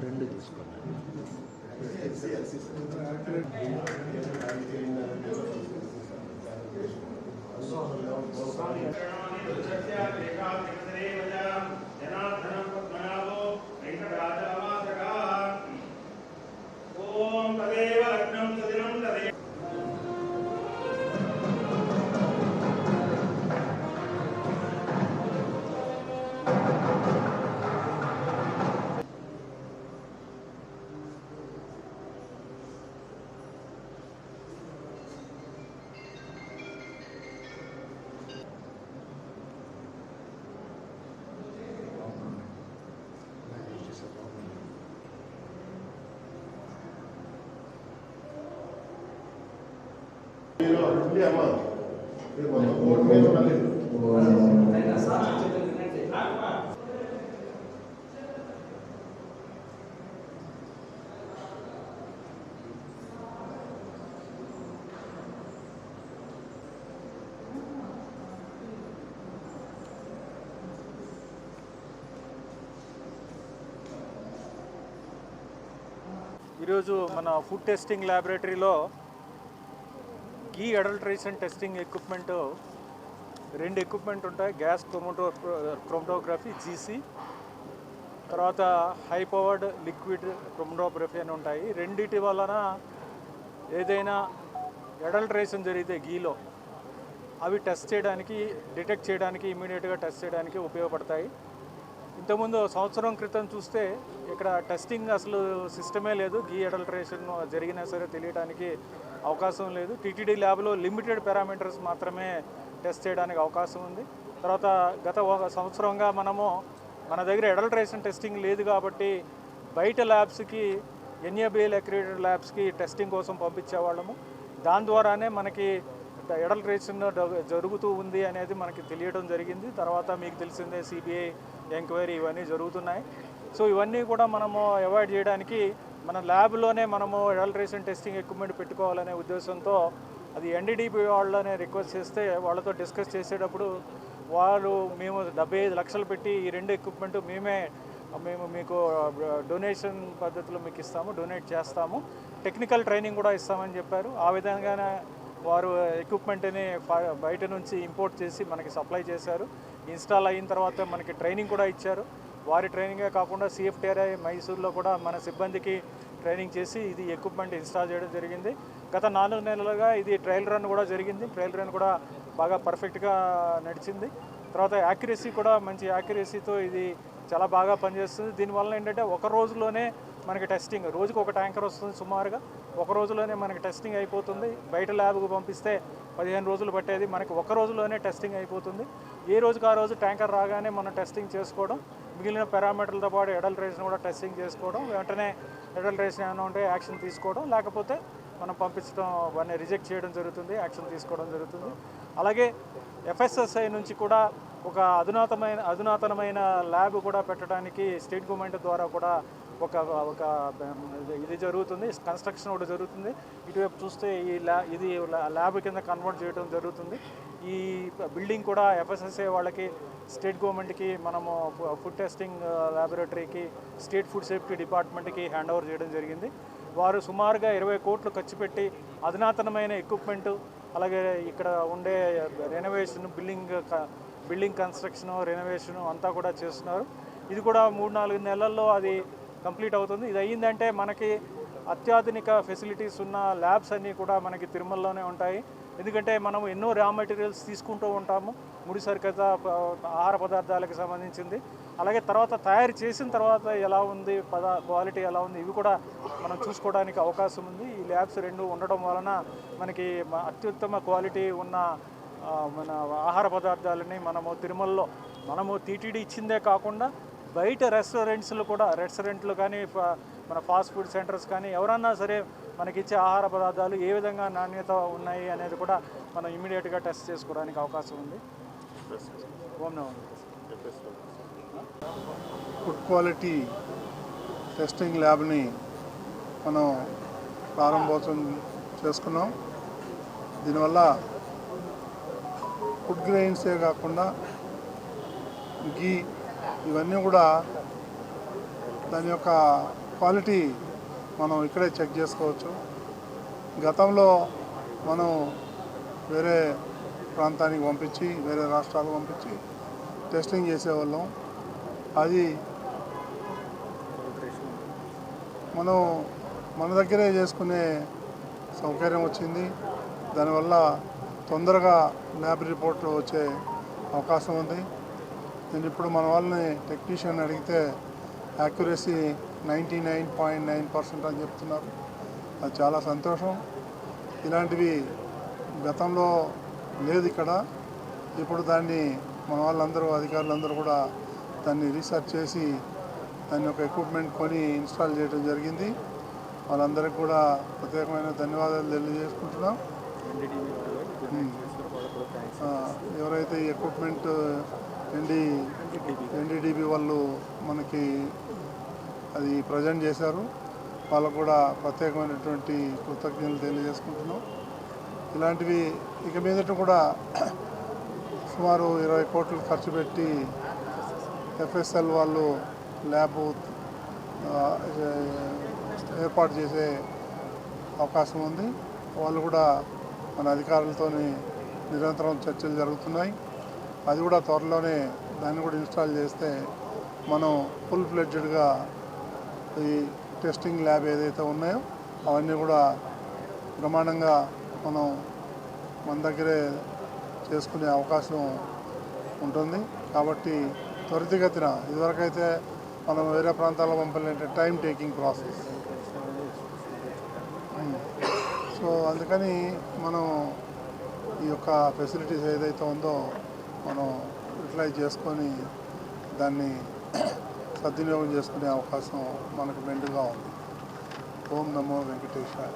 రెండు తీసుకున్నాను జనార్దనం ఈరోజు మన ఫుడ్ టెస్టింగ్ ల్యాబొరేటరీలో గీ అడల్ట్రేషన్ టెస్టింగ్ ఎక్విప్మెంట్ రెండు ఎక్విప్మెంట్ ఉంటాయి. గ్యాస్ క్రోమోటో క్రోమటోగ్రఫీ జీసీ తర్వాత హై పవర్డ్ లిక్విడ్ క్రోమటోగ్రఫీ అని ఉంటాయి. రెండిటి వలన ఏదైనా అడల్ట్రేషన్ జరిగితే గీలో అవి టెస్ట్ చేయడానికి డిటెక్ట్ చేయడానికి ఇమీడియట్గా టెస్ట్ చేయడానికి ఉపయోగపడతాయి. ఇంతకుముందు సంవత్సరం క్రితం చూస్తే ఇక్కడ టెస్టింగ్ అసలు సిస్టమే లేదు. గీ అడల్ట్రేషన్ జరిగినా సరే తెలియడానికి అవకాశం లేదు. టీటీడీ ల్యాబ్లో లిమిటెడ్ పారామీటర్స్ మాత్రమే టెస్ట్ చేయడానికి అవకాశం ఉంది. తర్వాత గత ఒక సంవత్సరంగా మనము మన దగ్గర అడల్ట్రేషన్ టెస్టింగ్ లేదు కాబట్టి బయట ల్యాబ్స్కి ఎన్ఏబిఎల్ అక్రిడేటెడ్ ల్యాబ్స్కి టెస్టింగ్ కోసం పంపించేవాళ్ళము. దాని ద్వారానే మనకి ఎడల్ట్రేషన్ జరుగుతూ ఉంది అనేది మనకి తెలియడం జరిగింది. తర్వాత మీకు తెలిసిందే సిబిఐ ఎంక్వైరీ ఇవన్నీ జరుగుతున్నాయి. సో ఇవన్నీ కూడా మనము అవాయిడ్ చేయడానికి మన ల్యాబ్లోనే మనము ఎడల్ట్రేషన్ టెస్టింగ్ ఎక్విప్మెంట్ పెట్టుకోవాలనే ఉద్దేశంతో అది ఎన్డీడీపీ వాళ్ళనే రిక్వెస్ట్ చేస్తే వాళ్ళతో డిస్కస్ చేసేటప్పుడు వాళ్ళు మేము డెబ్బై ఐదు లక్షలు పెట్టి ఈ రెండు ఎక్విప్మెంట్ మేమే మేము మీకు డొనేషన్ పద్ధతిలో మీకు ఇస్తాము డొనేట్ చేస్తాము. టెక్నికల్ ట్రైనింగ్ కూడా ఇస్తామని చెప్పారు. ఆ విధంగానే వారు ఎక్విప్మెంట్ని బయట నుంచి ఇంపోర్ట్ చేసి మనకి సప్లై చేశారు. ఇన్స్టాల్ అయిన తర్వాత మనకి ట్రైనింగ్ కూడా ఇచ్చారు. వారి ట్రైనింగే కాకుండా సిఎఫ్టీఆర్ఐ మైసూర్లో కూడా మన సిబ్బందికి ట్రైనింగ్ చేసి ఇది ఎక్విప్మెంట్ ఇన్స్టాల్ చేయడం జరిగింది. గత నాలుగు నెలలుగా ఇది ట్రయల్ రన్ కూడా జరిగింది. ట్రయల్ రన్ కూడా బాగా పర్ఫెక్ట్గా నడిచింది. తర్వాత యాక్యురసీ కూడా మంచి యాక్యురసీతో ఇది చాలా బాగా పనిచేస్తుంది. దీనివల్ల ఏంటంటే ఒక రోజులోనే మనకి టెస్టింగ్ రోజుకు ఒక ట్యాంకర్ వస్తుంది సుమారుగా. ఒక రోజులోనే మనకి టెస్టింగ్ అయిపోతుంది. బయట ల్యాబ్కు పంపిస్తే పదిహేను రోజులు పట్టేది. మనకి ఒక రోజులోనే టెస్టింగ్ అయిపోతుంది. ఏ రోజుకి ఆ రోజు ట్యాంకర్ రాగానే మనం టెస్టింగ్ చేసుకోవడం మిగిలిన పారామీటర్లతో పాటు ఎడల్ట్రేషన్ కూడా టెస్టింగ్ చేసుకోవడం వెంటనే ఎడల్ట్రేషన్ ఏమైనా ఉంటే యాక్షన్ తీసుకోవడం లేకపోతే మనం పంపించడం వారిని రిజెక్ట్ చేయడం జరుగుతుంది యాక్షన్ తీసుకోవడం జరుగుతుంది. అలాగే ఎఫ్ఎస్ఎస్ఐ నుంచి కూడా ఒక అధునాతమైన అధునాతనమైన ల్యాబ్ కూడా పెట్టడానికి స్టేట్ గవర్నమెంట్ ద్వారా కూడా ఒక ఒక ఇది జరుగుతుంది కన్స్ట్రక్షన్ ఒకటి జరుగుతుంది. ఇటువైపు చూస్తే ఈ ల్యా ఇది ల్యాబ్ కింద కన్వర్ట్ చేయడం జరుగుతుంది. ఈ బిల్డింగ్ కూడా ఎఫ్ఎస్ఎస్ఏ వాళ్ళకి స్టేట్ గవర్నమెంట్కి మనము ఫుడ్ టెస్టింగ్ ల్యాబొరేటరీకి స్టేట్ ఫుడ్ సేఫ్టీ డిపార్ట్మెంట్కి హ్యాండ్ ఓవర్ చేయడం జరిగింది. వారు సుమారుగా ఇరవై కోట్లు ఖర్చు పెట్టి అధునాతనమైన ఎక్విప్మెంట్ అలాగే ఇక్కడ ఉండే రెనోవేషన్ బిల్డింగ్ క- బిల్డింగ్ కన్స్ట్రక్షన్ రెనోవేషన్ అంతా కూడా చేస్తున్నారు. ఇది కూడా మూడు నాలుగు నెలల్లో అది కంప్లీట్ అవుతుంది. ఇది అయ్యిందంటే మనకి అత్యాధునిక ఫెసిలిటీస్ ఉన్న ల్యాబ్స్ అన్నీ కూడా మనకి తిరుమలలోనే ఉంటాయి. ఎందుకంటే మనం ఎన్నో రా మెటీరియల్స్ తీసుకుంటూ ఉంటాము. ముడి సరికత ఆహార పదార్థాలకు సంబంధించింది. అలాగే తర్వాత తయారు చేసిన తర్వాత ఎలా ఉంది పదా క్వాలిటీ ఎలా ఉంది ఇవి కూడా మనం చూసుకోవడానికి అవకాశం ఉంది. ఈ ల్యాబ్స్ రెండు ఉండడం వలన మనకి అత్యుత్తమ క్వాలిటీ ఉన్న మన ఆహార పదార్థాలని మనము తిరుమలలో మనము టీటీడీ ఇచ్చిందే కాకుండా బయట రెస్టారెంట్స్లో కూడా రెస్టారెంట్లు కానీ మన ఫాస్ట్ ఫుడ్ సెంటర్స్ కానీ ఎవరన్నా సరే మనకి ఇచ్చే ఆహార పదార్థాలు ఏ విధంగా నాణ్యత ఉన్నాయి అనేది కూడా మనం ఇమీడియట్గా టెస్ట్ చేసుకోవడానికి అవకాశం ఉంది. ఓం నమో ఫుడ్ క్వాలిటీ టెస్టింగ్ ల్యాబ్ని మనం ప్రారంభోత్సవం చేసుకున్నాం. దీనివల్ల ఫుడ్ గ్రెయిన్సే కాకుండా గీ ఇవన్నీ కూడా దాని యొక్క క్వాలిటీ మనం ఇక్కడే చెక్ చేసుకోవచ్చు. గతంలో మనం వేరే ప్రాంతానికి పంపించి వేరే రాష్ట్రాలకు పంపించి టెస్టింగ్ చేసేవాళ్ళం. అది మనం మన దగ్గరే చేసుకునే సౌకర్యం వచ్చింది. దానివల్ల తొందరగా ల్యాబ్ రిపోర్ట్ వచ్చే అవకాశం ఉంది. నేను ఇప్పుడు మన వాళ్ళని టెక్నీషియన్ అడిగితే accuracy ninety nine point nine percent అని చెప్తున్నారు. అది చాలా సంతోషం. ఇలాంటివి గతంలో లేదు ఇక్కడ. ఇప్పుడు దాన్ని మన వాళ్ళందరూ అధికారులందరూ కూడా దాన్ని రీసెర్చ్ చేసి దాని యొక్క ఎక్విప్మెంట్ కొని ఇన్స్టాల్ చేయడం జరిగింది. వాళ్ళందరికీ కూడా ప్రత్యేకమైన ధన్యవాదాలు తెలియజేసుకుంటున్నాం. ఎవరైతే ఈ ఎక్విప్మెంట్ ఎన్డి ఎన్డీడీబీ వాళ్ళు మనకి అది ప్రజెంట్ చేశారు. వాళ్ళకు కూడా ప్రత్యేకమైనటువంటి కృతజ్ఞతలు తెలియజేసుకుంటున్నాం. ఇలాంటివి ఇక మీదట కూడా సుమారు ఇరవై కోట్లు ఖర్చు పెట్టి ఎఫ్ఎస్ఎల్ వాళ్ళు ల్యాబ్ ఏర్పాటు చేసే అవకాశం ఉంది. వాళ్ళు కూడా మన అధికారులతో నిరంతరం చర్చలు జరుగుతున్నాయి. అది కూడా త్వరలోనే దాన్ని కూడా ఇన్స్టాల్ చేస్తే మనం ఫుల్ ఫ్లెడ్జెడ్గా ఈ టెస్టింగ్ ల్యాబ్ ఏదైతే ఉన్నాయో అవన్నీ కూడా బ్రహ్మాండంగా మనం మన దగ్గరే చేసుకునే అవకాశం ఉంటుంది. కాబట్టి త్వరితగతిన ఇదివరకైతే మనం వేరే ప్రాంతాల్లో పంపాలంటే టైం టేకింగ్ ప్రాసెస్ సో అందుకని మనం ఈ యొక్క ఫెసిలిటీస్ ఏదైతే ఉందో మనం యూటిలైజ్ చేసుకొని దాన్ని సద్వినియోగం చేసుకునే అవకాశం మనకు మెండుగా ఉంది. ఓం నమో వెంకటేశ్వర